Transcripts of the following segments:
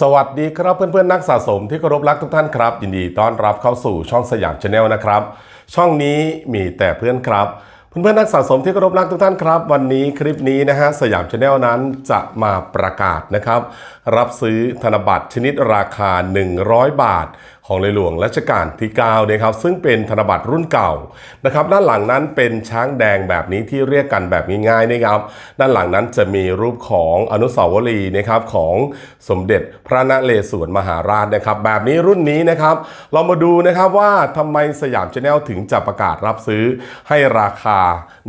สวัสดีครับเพื่อนๆนักสะสมที่เคารพรักทุกท่านครับ ยินดีต้อนรับเข้าสู่ช่องสยามชาแนลนะครับ ช่องนี้มีแต่เพื่อนครับ เพื่อนๆนักสะสมที่เคารพรักทุกท่านครับ วันนี้คลิปนี้นะฮะสยามชาแนลนั้นจะมาประกาศนะครับ รับซื้อธนบัตรชนิดราคา 100 บาทของในหลวงรัชกาลที่9นะครับซึ่งเป็นธนบัตรรุ่นเก่านะครับด้านหลังนั้นเป็นช้างแดงแบบนี้ที่เรียกกันแบบง่ายๆนะครับด้านหลังนั้นจะมีรูปของอนุสาวรีย์นะครับของสมเด็จพระนเรศวรมหาราชนะครับ แบบนี้รุ่นนี้นะครับ เรามาดูนะครับว่าทำไมสยามชาแนลถึงจะประกาศรับซื้อให้ราคา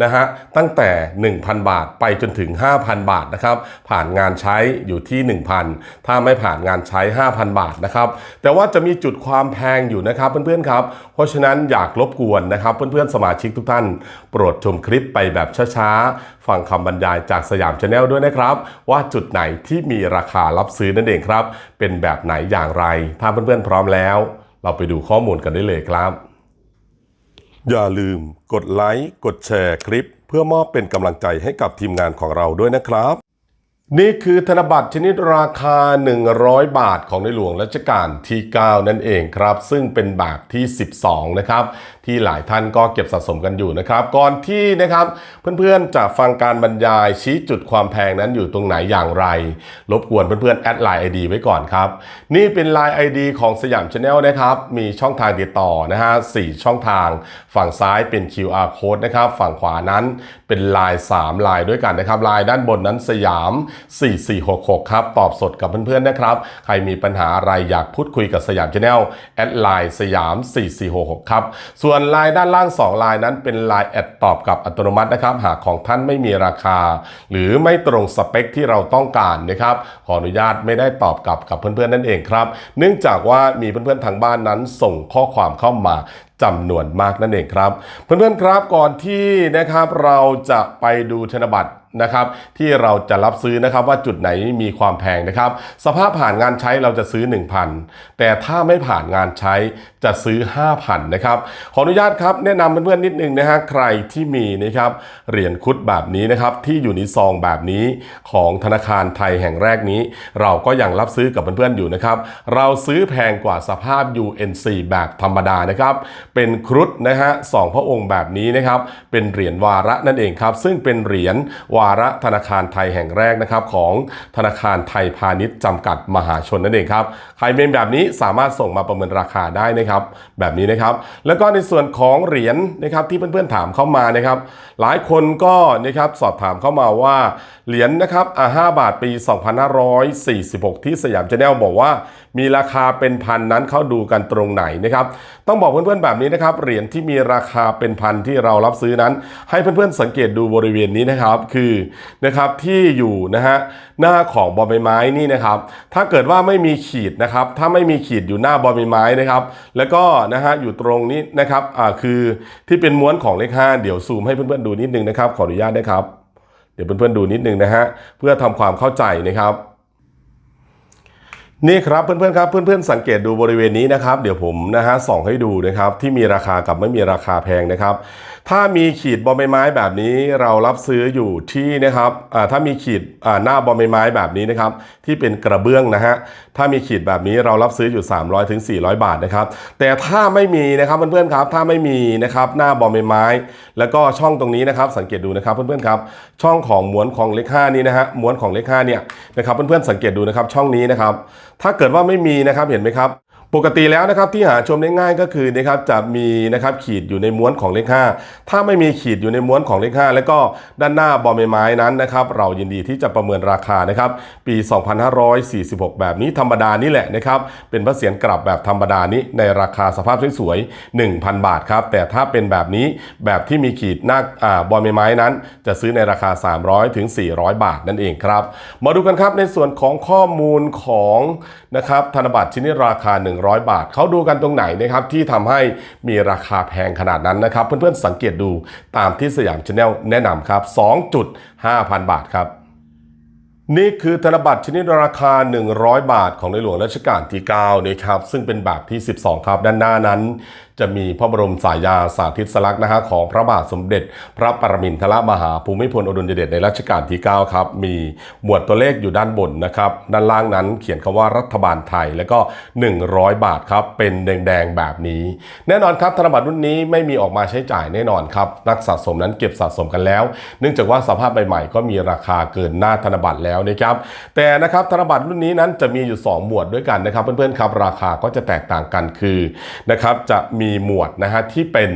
นะฮะตั้งแต่ 1,000 บาทไปจนถึง 5,000 บาทนะครับผ่านงานใช้อยู่ที่ 1,000 ถ้าไม่ผ่านงานใช้ 5,000 บาทนะครับแต่ว่าจะมีจุดความแพงอยู่นะครับเพื่อนๆครับ เพราะฉะนั้นอยากรบกวนนะครับเพื่อนๆสมาชิกทุกท่าน โปรดชมคลิปไปแบบช้าๆ ฟังคำบรรยายจากสยามชาแนลด้วยนะครับ ว่าจุดไหนที่มีราคารับซื้อนั่นเองครับ เป็นแบบไหนอย่างไร ถ้าเพื่อนๆพร้อมแล้ว เราไปดูข้อมูลกันได้เลยครับ อย่าลืมกดไลค์กดแชร์คลิป เพื่อมอบเป็นกำลังใจให้กับทีมงานของเราด้วยนะครับ นี่คือธนบัตรชนิดราคา 100 บาทของในหลวงรัชกาลที่ 9 นั่นเองครับ ซึ่งเป็นแบบที่ 12 นะครับ ที่หลายท่านก็เก็บสะสมกันอยู่นะครับ ก่อนที่นะครับเพื่อนๆจะฟังการบรรยายชี้จุดความแพงนั้นอยู่ตรงไหนอย่างไร รบกวนเพื่อนๆแอดไลน์ไอดีไว้ก่อนครับ นี่เป็นไลน์ ID ของสยามชาแนลนะครับ มีช่องทางติดต่อนะฮะ4ช่องทาง ฝั่งซ้ายเป็น QR code นะครับ ฝั่งขวานั้นเป็นไลน์3ไลน์ด้วยกันนะครับไลน์ด้านบนนั้นสยาม 4466 ครับ ตอบสดกับเพื่อนๆนะครับ ใครมีปัญหาอะไรอยากพูดคุยกับสยามชาแนลแอดไลน์สยาม 4466 ครับส่วนไลน์ด้านล่าง 2ลน์นั้นเป็นลน์แอดตอบกับอัตโนมัตินะครับ หากของท่านไม่มีราคา หรือไม่ตรงสเปคที่เราต้องการนะครับขออนุญาตไม่ได้ตอบกลับกับเพื่อนๆนั่นเองครับ เนื่องจากว่ามีเพื่อนๆทางบ้านนั้นส่งข้อความเข้ามาจำนวนมากนั่นเองครับ เพื่อนๆครับก่อนที่นะครับเราจะไปดูธนบัตรนะครับที่เราจะรับซื้อนะครับว่าจุดไหนมีความแพงนะครับ สภาพผ่านงานใช้เราจะซื้อ 1,000 แต่ถ้าไม่ผ่านงานใช้ จะซื้อ 5,000นะครับ ขออนุญาตครับ แนะนำเพื่อนๆนิดนึงนะฮะ ใครที่มีนะครับ เหรียญคุดแบบนี้นะครับ ที่อยู่ในซองแบบนี้ของธนาคารไทยแห่งแรกนี้ เราก็ยังรับซื้อกับเพื่อนๆอยู่นะครับ เราซื้อแพงกว่าสภาพ UNC แบบธรรมดานะครับ เป็นครุฑนะฮะสองพระองค์แบบนี้นะครับ เป็นเหรียญวาระนั่นเองครับ ซึ่งเป็นเหรียญวาระธนาคารไทยแห่งแรกนะครับของธนาคารไทยพาณิชย์จำกัดมหาชนนั่นเองครับ ใครเป็นแบบนี้สามารถส่งมาประเมินราคาได้นะครับแบบนี้นะครับ แล้วก็ในส่วนของเหรียญนะครับที่เพื่อนๆถามเข้ามานะครับ หลายคนก็นะครับสอบถามเข้ามาว่าเหรียญนะครับอ่า5บาทปี 2546 ที่สยามชาแนลบอกว่า มีราคาเป็นพันนั้นเขาดูกันตรงไหนนะครับต้องบอกเพื่อนๆแบบนี้นะครับเหรียญที่มีราคาเป็นพันที่เรารับซื้อนั้น ให้เพื่อนๆสังเกตดูบริเวณนี้นะครับคือนะครับที่อยู่นะฮะหน้าของบอใบไม้นี่นะครับ ถ้าเกิดว่าไม่มีขีดนะครับ ถ้าไม่มีขีดอยู่หน้าบอใบไม้นะครับ แล้วก็นะฮะอยู่ตรงนี้นะครับอ่าคือที่เป็นม้วนของเลข5เดี๋ยวซูมให้เพื่อนๆดูนิดนึงนะครับ ขออนุญาตนะครับ เดี๋ยวเพื่อนๆดูนิดนึงนะฮะเพื่อทำความเข้าใจนะครับ นี่ครับเพื่อนๆครับเพื่อนๆสังเกตดูบริเวณนี้นะครับ เดี๋ยวผมนะฮะส่องให้ดูนะครับที่มีราคากับไม่มีราคาแพงนะครับ ถ้ามีขีดบอใบไม้แบบนี้เรารับซื้ออยู่ที่นะครับถ้ามีขีดหน้าบอใบไม้แบบนี้นะครับที่เป็นกระเบื้องนะฮะถ้ามีขีดแบบนี้เรารับซื้ออยู่ 300ถึง400 บาทนะครับแต่ถ้าไม่มีนะครับเพื่อนๆครับถ้าไม่มีนะครับหน้าบอใบไม้ แล้วก็ช่องตรงนี้นะครับสังเกตดูนะครับเพื่อนๆครับช่องของม้วนของเลข5นี้นะฮะม้วนของเลข5เนี่ยนะครับเพื่อนๆสังเกตดูนะครับช่องนี้นะครับถ้าเกิดว่าไม่มีนะครับเห็นไหมครับ ปกติแล้วนะครับที่หาชมได้ง่ายก็คือนะครับจะมีนะครับขีดอยู่ในม้วนของเลข 5 ถ้าไม่มีขีดอยู่ในม้วนของเลข 5 แล้วก็ด้านหน้าบอมใบไม้นั้นนะครับเรายินดีที่จะประเมินราคานะครับปี 2546 แบบนี้ธรรมดานี่แหละนะครับเป็นพระเศียรกลับแบบธรรมดานี้ในราคาสภาพสวยๆ1,000 บาทครับแต่ถ้าเป็นแบบนี้แบบที่มีขีดหน้าอบอมใบไม้นั้น จะซื้อในราคา 300ถึง400 บาทนั่นเองครับมาดูกันครับในส่วนของข้อมูลของนะครับธนบัตรชนิดราคา100 บาท เขาดูกันตรงไหนนะครับที่ทำให้มีราคาแพงขนาดนั้นนะครับเพื่อนๆสังเกตดูตามที่สยามชาแนลแนะนำครับ 2.5,000 บาทครับนี่คือธนบัตรชนิดราคา 100 บาทของในหลวงรัชกาลที่ 9 นะครับ ซึ่งเป็นแบบที่ 12 ครับ ด้านหน้านั้นจะมีพระบรมสายาสาธิตสลักษณ์นะฮะของพระบาทสมเด็จ พระปรมินทรมหาภูมิพลอดุลยเดชในรัชกาลที่ 9 ครับ มีหมวดตัวเลขอยู่ด้านบนนะครับ ด้านล่างนั้นเขียนคำว่ารัฐบาลไทยแล้วก็ 100 บาทครับ เป็นแดงๆแบบนี้ แน่นอนครับธนบัตรรุ่นนี้ไม่มีออกมาใช้จ่ายแน่นอนครับ นักสะสมนั้นเก็บสะสมกันแล้ว เนื่องจากว่าสภาพใหม่ๆก็มีราคาเกินหน้าธนบัตรแล้วนะครับแต่นะครับธนบัตรรุ่นนี้นั้นจะมีอยู่ 2 หมวดด้วยกันนะครับ เพื่อนๆครับราคาก็จะแตกต่างกันคือนะครับจะมีีหมวดนะฮะที่เป็น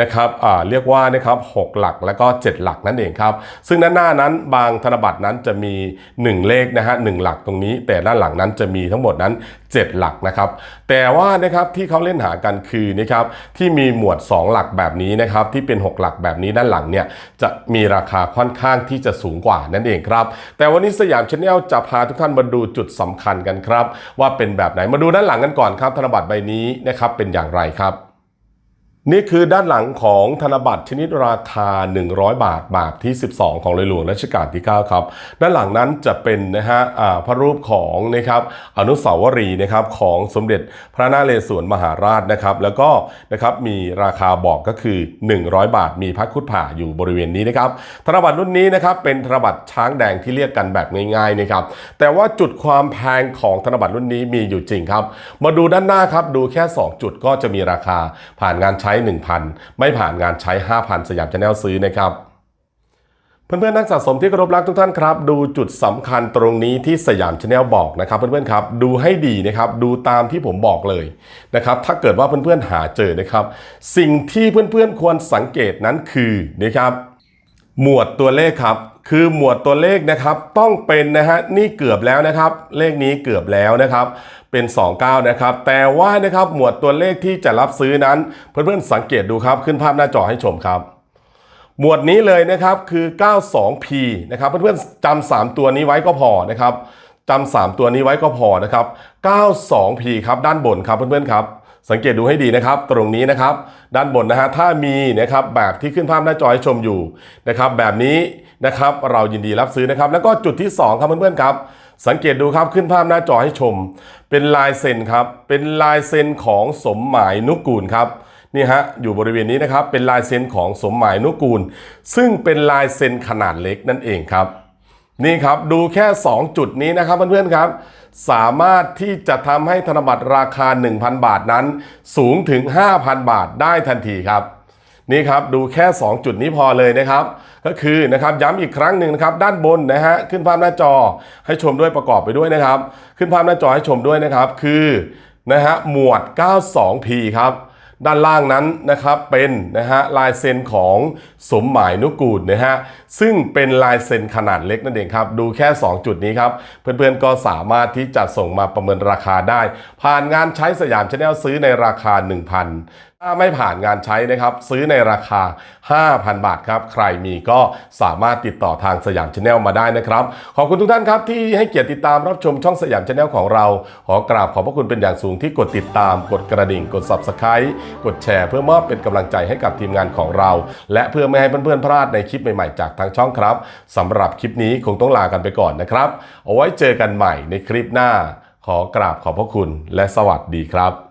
นะครับเรียกว่านะครับ6หลักแล้วก็ 7 หลักนั่นเองครับ ซึ่งด้านหน้านั้นบางธนบัตรนั้นจะมี 1 เลขนะฮะหหลักตรงนี้ แต่ด้านหลังนั้นจะมีทั้งหมดนั้น 7 หลักนะครับ แต่ว่านะครับที่เขาเล่นหากันคือนะครับที่มีหมวด 2 หลักแบบนี้นะครับที่เป็น 6 หลักแบบนี้ด้านหลังเนี่ยจะมีราคาค่อนข้างที่จะสูงกว่านั่นเองครับ แต่วันนี้สยามชาแนลจะพาทุกท่านมาดูจุดสำคัญกันครับ ว่าเป็นแบบไหนมาดูด้านหลังกันก่อนครับ ธนบัตรใบนี้นะครับเป็นอย่างไรครับ นี่คือด้านหลังของธนบัตรชนิดราคา 100 บาทบาทที่ 12 ของในหลวงรัชกาลที่ 9 ครับ ด้านหลังนั้นจะเป็นนะฮะอ่าพระรูปของนะครับอนุสาวรีย์นะครับของสมเด็จพระนาเรศวรมหาราชนะครับแล้วก็นะครับมีราคาบอกก็คือ 100 บาท มีพระคุดผ่าอยู่บริเวณนี้นะครับธนบัตรรุ่นนี้นะครับเป็นธนบัตรช้างแดงที่เรียกกันแบบง่ายๆนะครับแต่ว่าจุดความแพงของธนบัตรรุ่นนี้มีอยู่จริงครับ มาดูด้านหน้าครับดูแค่ 2 จุดก็จะมีราคาผ่านงานใช้1,000 ไม่ผ่านงานใช้ 5,000 สยามชาแนลซื้อนะครับเพื่อนๆนักสะสมที่เคารพรักทุกท่านครับ ดูจุดสำคัญตรงนี้ที่สยามชาแนลบอกนะครับ เพื่อนๆครับดูให้ดีนะครับดูตามที่ผมบอกเลยนะครับถ้าเกิดว่าเพื่อนๆหาเจอนะครับ สิ่งที่เพื่อนๆควรสังเกตนั้นคือนะครับ หมวดตัวเลขครับ คือหมวดตัวเลขนะครับต้องเป็นนะฮะนี่เกือบแล้วนะครับ เลขนี้เกือบแล้วนะครับเป็น 29 นะครับ แต่ว่านะครับหมวดตัวเลขที่จะรับซื้อนั้น เพื่อนๆสังเกตดูครับขึ้นภาพหน้าจอให้ชมครับ หมวดนี้เลยนะครับคือ 92P นะครับเพื่อนๆจำ3ตัวนี้ไว้ก็พอนะครับจำ3ตัวนี้ไว้ก็พอนะครับ 92P ครับด้านบนครับเพื่อนๆครับ สังเกตดูให้ดีนะครับ ตรงนี้นะครับ ด้านบนนะฮะถ้ามีนะครับแบบที่ขึ้นภาพหน้าจอให้ชมอยู่นะครับ แบบนี้นะครับเรายินดีรับซื้อนะครับ แล้วก็จุดที่ 2 ครับเพื่อนๆครับ สังเกตดูครับขึ้นภาพหน้าจอให้ชม เป็นลายเซ็นครับเป็นลายเซ็นของสมหมายนุกูลครับนี่ฮะอยู่บริเวณนี้นะครับเป็นลายเซ็นของสมหมายนุกูล ซึ่งเป็นลายเซ็นขนาดเล็กนั่นเองครับ นี่ครับดูแค่ 2 จุดนี้นะครับเพื่อนๆครับ สามารถที่จะทำให้ธนบัตรราคา 1,000 บาทนั้น สูงถึง 5,000 บาทได้ทันทีครับนี่ครับดูแค่ 2 จุดนี้พอเลยนะครับ ก็คือนะครับย้ำอีกครั้งหนึ่งนะครับด้านบนนะฮะขึ้นภาพหน้าจอให้ชมด้วยประกอบไปด้วยนะครับ ขึ้นภาพหน้าจอให้ชมด้วยนะครับ คือนะฮะหมวด 92P ครับ ด้านล่างนั้นนะครับเป็นนะฮะลายเซ็นของสมหมายนุกูลนะฮะซึ่งเป็นลายเซ็นขนาดเล็กนั่นเองครับ ดูแค่ 2 จุดนี้ครับ เพื่อนๆก็สามารถที่จะส่งมาประเมินราคาได้ ผ่านงานใช้สยามชาแนลซื้อในราคา1,000 ถ้าไม่ผ่านงานใช้นะครับ ซื้อในราคา 5,000 บาทครับ ใครมีก็สามารถติดต่อทางสยามชาแนลมาได้นะครับ ขอบคุณทุกท่านครับ ที่ให้เกียรติติดตามรับชมช่องสยามชาแนลของเรา ขอกราบขอบพระคุณเป็นอย่างสูงที่กดติดตาม กดกระดิ่ง กด subscribe กดแชร์เพื่อมอบเป็นกำลังใจให้กับทีมงานของเรา และเพื่อไม่ให้เพื่อนๆพลาดในคลิปใหม่ๆจากทางช่องครับสำหรับคลิปนี้คงต้องลากันไปก่อนนะครับ เอาไว้เจอกันใหม่ในคลิปหน้า ขอกราบขอบพระคุณและสวัสดีครับ